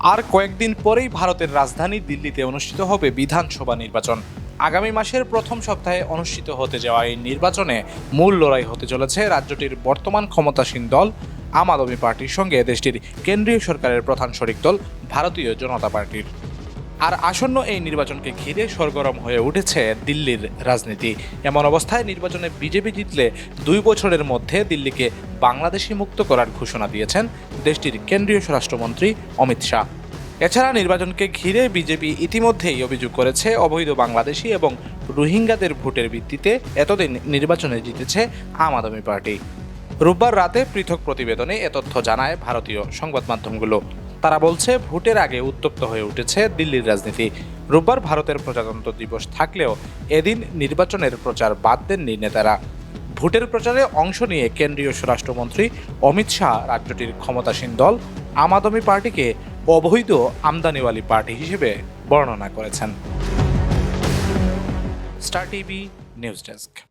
আর কয়েকদিন পরেই ভারতের রাজধানী দিল্লিতে অনুষ্ঠিত হবে বিধানসভা নির্বাচন। আগামী মাসের প্রথম সপ্তাহে অনুষ্ঠিত হতে যাওয়া এই নির্বাচনে মূল লড়াই হতে চলেছে রাজ্যটির বর্তমান ক্ষমতাসীন দল, আম আদমি পার্টির সঙ্গে দেশটির কেন্দ্রীয় সরকারের প্রধান শরিক দল, ভারতীয় জনতা পার্টির। আর আসন্ন এই নির্বাচনকে ঘিরে সরগরম হয়ে উঠেছে দিল্লির রাজনীতি। এমন অবস্থায় নির্বাচনে বিজেপি জিতলে দুই বছরের মধ্যে দিল্লিকে বাংলাদেশি মুক্ত করার ঘোষণা দিয়েছেন দেশটির কেন্দ্রীয় স্বরাষ্ট্রমন্ত্রী অমিত শাহ। এছাড়া নির্বাচনকে ঘিরে বিজেপি ইতিমধ্যেই অভিযোগ করেছে অবৈধ বাংলাদেশি এবং রোহিঙ্গাদের ভোটের ভিত্তিতে এতদিন নির্বাচনে জিতেছে আম আদমি পার্টি। রোববার রাতে পৃথক প্রতিবেদনে এ তথ্য জানায় ভারতীয় সংবাদ মাধ্যমগুলো। তারা বলছে, ভোটের আগে উত্তপ্ত হয়ে উঠেছে দিল্লির রাজনীতি। রোববার ভারতের প্রজাতন্ত্র দিবস থাকলেও এদিন নির্বাচনের প্রচার বাদ দেননি নেতারা। ভোটের প্রচারে অংশ নিয়ে কেন্দ্রীয় স্বরাষ্ট্রমন্ত্রী অমিত শাহ রাজ্যটির ক্ষমতাসীন দল, আম আদমি পার্টিকে অবৈধ আমদানিওয়ালি পার্টি হিসেবে বর্ণনা করেছেন। Star TV, news desk.